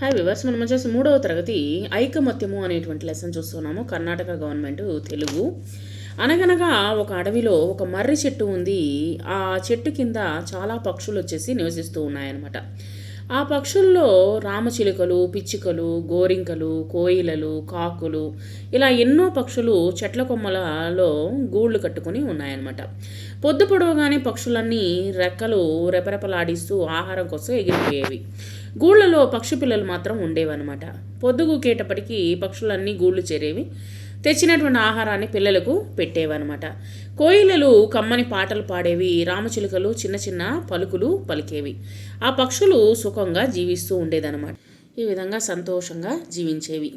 Hi viewers మనం వచ్చేసి మూడవ తరగతి ఐకమత్యము అనేటువంటి లెసన్ చూస్తున్నాము. కర్ణాటక గవర్నమెంట్ తెలుగు. అనగనగా ఒక అడవిలో ఒక మర్రి చెట్టు ఉంది. ఆ చెట్టు కింద చాలా పక్షులు వచ్చేసి నివసిస్తూ ఉన్నాయన్నమాట. ఆ పక్షుల్లో రామచిలుకలు పిచ్చుకలు గోరింకలు కోయిలలు కాకులు ఇలా ఎన్నో పక్షులు చెట్ల కొమ్మలలో గూళ్ళు కట్టుకుని ఉన్నాయన్నమాట. పొద్దు పొడవగానే పక్షులన్నీ రెక్కలు రెపరెపలాడిస్తూ ఆహారం కోసం ఎగిరిపోయేవి. గూళ్ళలో పక్షి పిల్లలు మాత్రం ఉండేవన్నమాట. పొద్దుగూకేటప్పటికీ పక్షులన్నీ గూళ్ళు చేరేవి. తెచ్చినటువంటి ఆహారాన్ని పిల్లలకు పెట్టేవన్నమాట. కోయిలలు కమ్మని పాటలు పాడేవి రామచిలుకలు చిన్న చిన్న పలుకులు పలికేవి. ఆ పక్షులు సుఖంగా జీవిస్తూ ఉండేదన్నమాట. ఈ విధంగా సంతోషంగా జీవించేవి.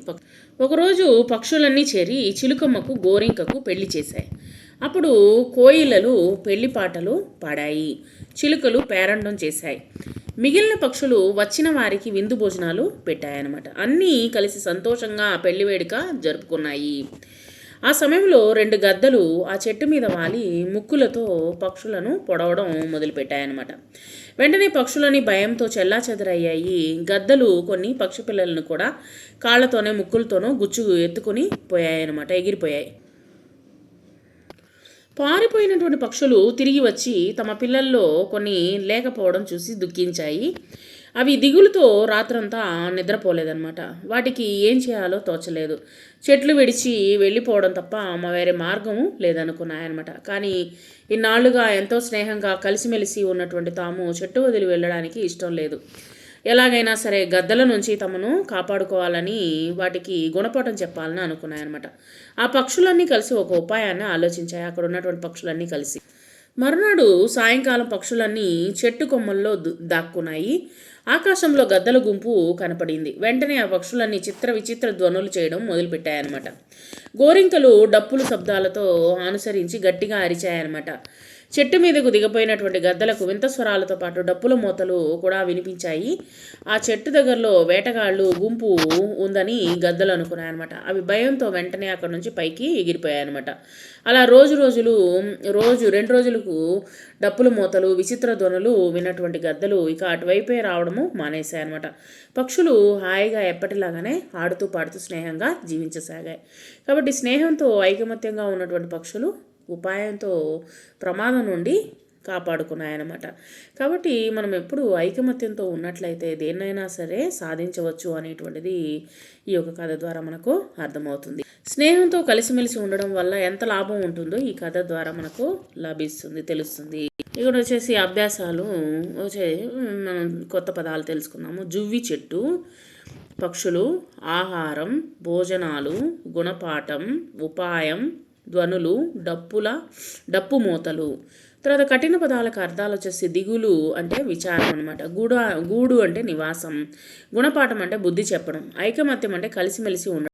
ఒకరోజు పక్షులన్నీ చేరి చిలుకమ్మకు గోరింకకు పెళ్ళి చేశాయి. అప్పుడు కోయిలలు పెళ్ళి పాటలు పాడాయి. చిలుకలు పేరండం చేశాయి. మిగిలిన పక్షులు వచ్చిన వారికి విందు భోజనాలు పెట్టాయన్నమాట. అన్నీ కలిసి సంతోషంగా పెళ్ళి వేడుక జరుపుకున్నాయి. ఆ సమయంలో రెండు గద్దలు ఆ చెట్టు మీద వాలి ముక్కులతో పక్షులను పొడవడం మొదలుపెట్టాయన్నమాట. వెంటనే పక్షులని భయంతో చెల్లా చెదరయ్యాయి గద్దలు కొన్ని పక్షి పిల్లలను కూడా కాళ్ళతోనే ముక్కులతోనూ గుచ్చు ఎత్తుకుని పోయాయన్నమాట ఎగిరిపోయాయి. పారిపోయినటువంటి పక్షులు తిరిగి వచ్చి తమ పిల్లల్లో కొన్ని లేకపోవడం చూసి దుఃఖించాయి. అవి దిగులుతో రాత్రంతా నిద్రపోలేదన్నమాట. వాటికి ఏం చేయాలో తోచలేదు. చెట్లు విడిచి వెళ్ళిపోవడం తప్ప మా వేరే మార్గము లేదనుకున్నాయన్నమాట. కానీ ఇన్నాళ్ళుగా ఎంతో స్నేహంగా కలిసిమెలిసి ఉన్నటువంటి తాము చెట్టు వదిలి వెళ్ళడానికి ఇష్టం లేదు. ఎలాగైనా సరే గద్దల నుంచి తమను కాపాడుకోవాలని వాటికి గుణపాఠం చెప్పాలని అనుకున్నాయన్నమాట. ఆ పక్షులన్నీ కలిసి ఒక ఉపాయాన్ని ఆలోచించాయి. అక్కడ ఉన్నటువంటి పక్షులన్నీ కలిసి. మరునాడు సాయంకాలం పక్షులన్నీ చెట్టు కొమ్మల్లో దు- దాక్కున్నాయి. ఆకాశంలో గద్దల గుంపు కనపడింది. వెంటనే ఆ పక్షులన్నీ చిత్ర విచిత్ర ధ్వనులు చేయడం మొదలుపెట్టాయన్నమాట. గోరింకలు డప్పులు శబ్దాలతో అనుసరించి గట్టిగా అరిచాయన్నమాట. చెట్టు మీదకు దిగపోయినటువంటి గద్దలకు వింత స్వరాలతో పాటు డప్పుల మూతలు కూడా వినిపించాయి. ఆ చెట్టు దగ్గరలో వేటగాళ్ళు గుంపు ఉందని గద్దలు అనుకున్నాయన్నమాట. అవి భయంతో వెంటనే అక్కడ నుంచి పైకి ఎగిరిపోయాయన్నమాట. అలా రోజు రోజులు రోజు రెండు రోజులకు డప్పుల మూతలు విచిత్ర ధ్వనులు విన్నటువంటి గద్దలు ఇక అటువైపే రావడము మానేశాయన్నమాట. పక్షులు హాయిగా ఎప్పటిలాగానే ఆడుతూ పాడుతూ స్నేహంగా జీవించసాగాయి. కాబట్టి స్నేహంతో ఐకమత్యంగా ఉన్నటువంటి పక్షులు ఉపాయంతో ప్రమాదం నుండి కాపాడుకున్నాయన్నమాట. కాబట్టి మనం ఎప్పుడు ఐకమత్యంతో ఉన్నట్లయితే దేన్నైనా సరే సాధించవచ్చు అనేటువంటిది ఈ యొక్క కథ ద్వారా మనకు అర్థమవుతుంది. స్నేహంతో కలిసిమెలిసి ఉండడం వల్ల ఎంత లాభం ఉంటుందో ఈ కథ ద్వారా మనకు లభిస్తుంది తెలుస్తుంది. ఇక్కడ వచ్చేసి అభ్యాసాలు వచ్చే మనం కొత్త పదాలు తెలుసుకున్నాము. జువ్వి చెట్టు పక్షులు ఆహారం భోజనాలు గుణపాఠం ఉపాయం ధ్వనులు డప్పుల డప్పు మూతలు. తర్వాత కఠిన పదాలకు అర్థాలు వచ్చేసి దిగులు అంటే విచారం అనమాట గూడు గూడు అంటే నివాసం. గుణపాఠం అంటే బుద్ధి చెప్పడం. ఐకమత్యం అంటే కలిసిమెలిసి ఉండడం.